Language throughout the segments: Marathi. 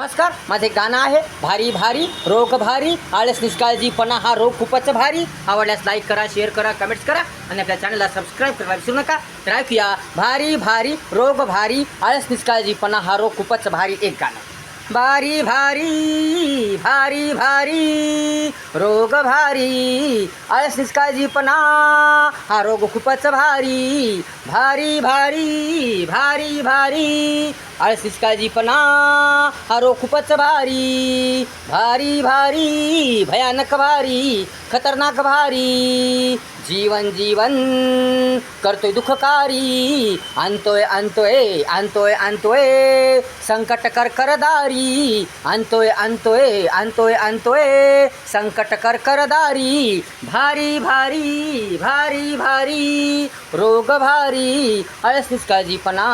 नमस्कार माझे गाणं आहे भारी भारी रोग भारी आळस निष्काळजीपणा हा रोग खूपच भारी. आवडल्यास लाईक करा शेअर करा कमेंट्स करा आणि आपल्या चॅनलला सबस्क्राईब करायला विसरू नका. तर ऐकूया भारी भारी रोग भारी आळस निष्काळजीपणा हा रोग खूपच भारी एक गाणं. भारी भारी भारी भारी रोग भारी आळस निष्काळजीपणा हा रोग खूपच भारी भारी भारी भारी भारी. आळस काळजीपणा हा रोग खूपच भारी भारी भारी भयानक भारी खतरनाक भारी. जीवन जीवन करतोय दुःखकारी आणतोय आणतोय आणतोय आणतोय. संकट कर करदारी आणतोय आणतोय आणतोय आणतोय. संकट कर करदारी भारी भारी भारी भारी रोग भारी आळस निष्काळजीपणा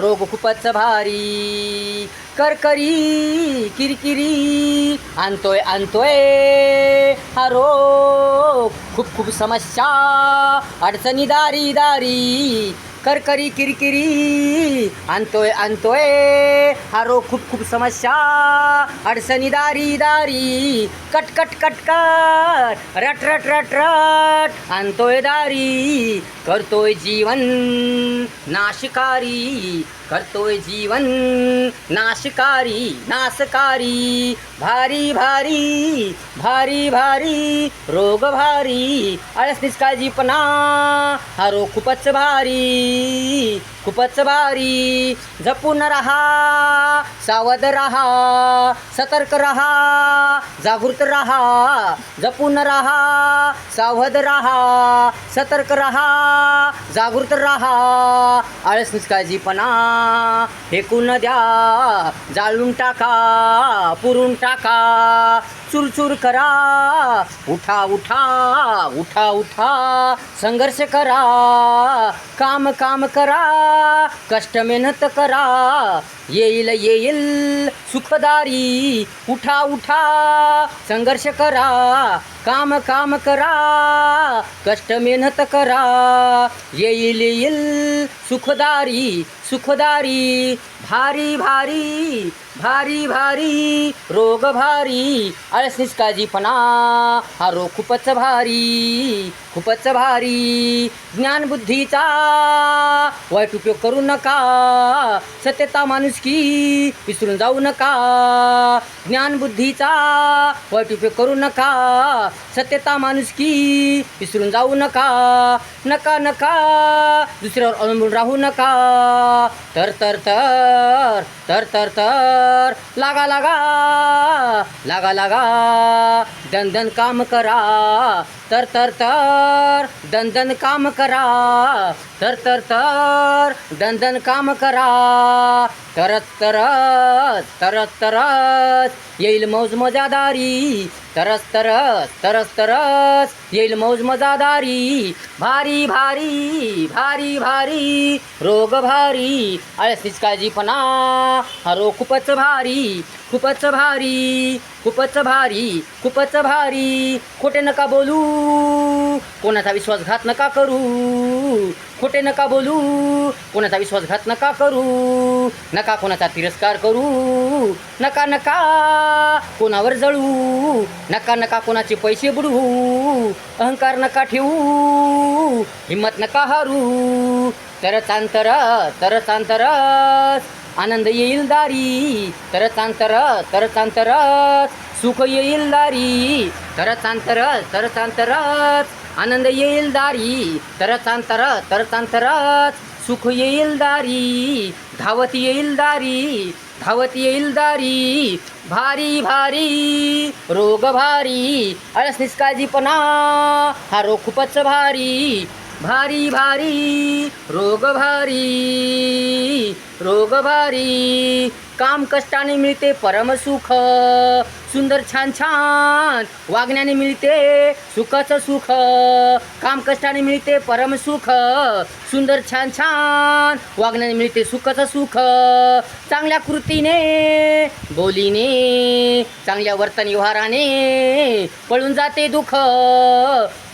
रोग खूपच भारी. करकरी किरकिरी आणतोय आणतोय हा रोग खूप खूप समस्या. अडचणी दारी दारी करकरी किरकिरी आणतोय आणतोय. हा रोग खूप खूप समस्या. अडचणी दारी दारी. कट कट कट कट. रट रट रट रट. आणतोय दारी. करतोय जीवन नाशिकारी. करतोय जीवन. नाशकारी नाशकारी भारी भारी भारी भारी रोग भारी आळस निष्काळजीपणा हा रोग खूपच भारी. खूपच भारी. जपून रहा सावध रहा सतर्क रहा जागृत रहा. जपून रहा सावध रहा सतर्क रहा जागृत रहा. आळस निष्काळजीपणा फेकून द्या जाळून टाका पुरून टाका. चुरचूर करा उठा उठा उठा उठा. संघर्ष करा काम काम करा. कष्ट मेहनत करा. येईल येईल. सुखदारी उठा उठा. संघर्ष करा. काम काम करा. कष्ट मेहनत करा. येईल येईल. सुखदारी सुखदारी. भारी भारी भारी भारी रोग भारी आळस निष्काळजीपणा हा रोग खूपच भारी खूपच भारी. ज्ञानबुद्धीचा वाईट उपयोग करू नका सत्यता माणुसकी विसरून जाऊ नका. ज्ञानबुद्धीचा वाईट उपयोग करू नका सत्यता माणुसकी विसरून जाऊ नका. नका नका दुसऱ्यावर अवलंबून राहू नका. तर तर तर तर तर तर लागा लागा लागा लागा दन दन काम करा. तर तर तर दन दन काम करा. तर तर तर दन दन काम करा. तरत तरत तरत तरत येईल मौज मजादारी. तरस तरस तरस तरस येईल मौज मजादारी भारी भारी भारी भारी रोग भारी आळस काळजीपणा हा रोग खूपच भारी खूपच भारी खूपच भारी खूपच भारी खोटे नका बोलू. कोणाचा विश्वासघात नका करू. खोटे नका बोलू. कोणाचा विश्वासघात नका करू. नका कोणाचा तिरस्कार करू. नका नका कोणावर जळू. नका नका कोणाचे पैसे बुडवू अहंकार नका ठेवू. हिंमत नका हारू. तरच अंतर तरच अंतरच आनंद येईल दारी. तरच अंतर तरच अंतरच सुख येईल दारी. तरच अंतरच तरच अंतरच आनंद येईल दारी तरच अंतर तरच अंतरच सुख येईल दारी धावत येईल दारी धावत येईल दारी. भारी भारी रोग भारी अळस निष्काळजीपणा हा रोग खूपच भारी. भारी भारी रोग भारी. रोगभारी काम कष्टाने मिळते परमसुख सुंदर छान छान. वागण्याने मिळते सुखाचं सुख. काम कष्टाने मिळते परमसुख सुंदर छान छान. वागण्याने मिळते सुखाचं सुख. चांगल्या कृतीने बोलीने चांगल्या वर्तन व्यवहाराने पळून जाते दुःख.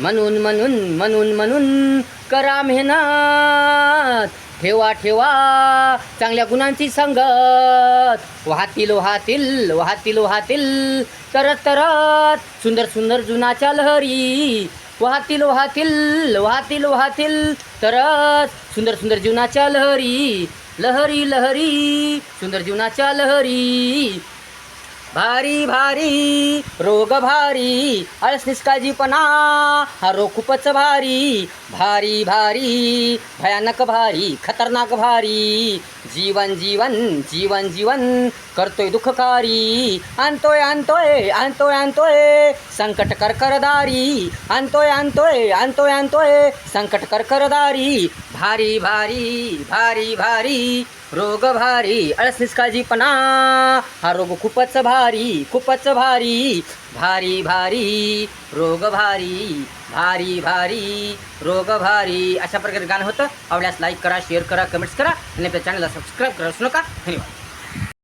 म्हणून म्हणून म्हणून म्हणून करा मेहनत. ठेवा ठेवा. चांगल्या गुणांची संगत. वाहतील वाहतील वाहतील वाहतील. तरत तरत. सुंदर सुंदर जुनाच्या लहरी. वाहतील वाहतील वाहतील वाहतील. तरत. सुंदर सुंदर जीवनाच्या लहरी. लहरी लहरी. सुंदर जीवनाच्या लहरी. भारी भारी रोग भारी आळस निष्काळजीपणा हा रोग खूपच भारी भारी भारी भयानक भारी खतरनाक भारी. जीवन जीवन जीवन जीवन करतोय दुःखकारी. आणतोय आणतोय आणतोय आणतोय संकट करकरदारी. आणतोय आणतोय आणतोय आणतोय संकट करकरदारी. भारी भारी भारी भारी. रोग भारी आळस निष्काळजीपणा हा रोग खूपच भारी खूपच भारी. भारी भारी. रोग भारी भारी भारी. रोग भारी. अशा प्रकारे गाणं होतं. आवडल्यास लाईक करा शेअर करा कमेंट्स करा. आणि आपल्या चॅनलला सबस्क्राईब करा नका. धन्यवाद.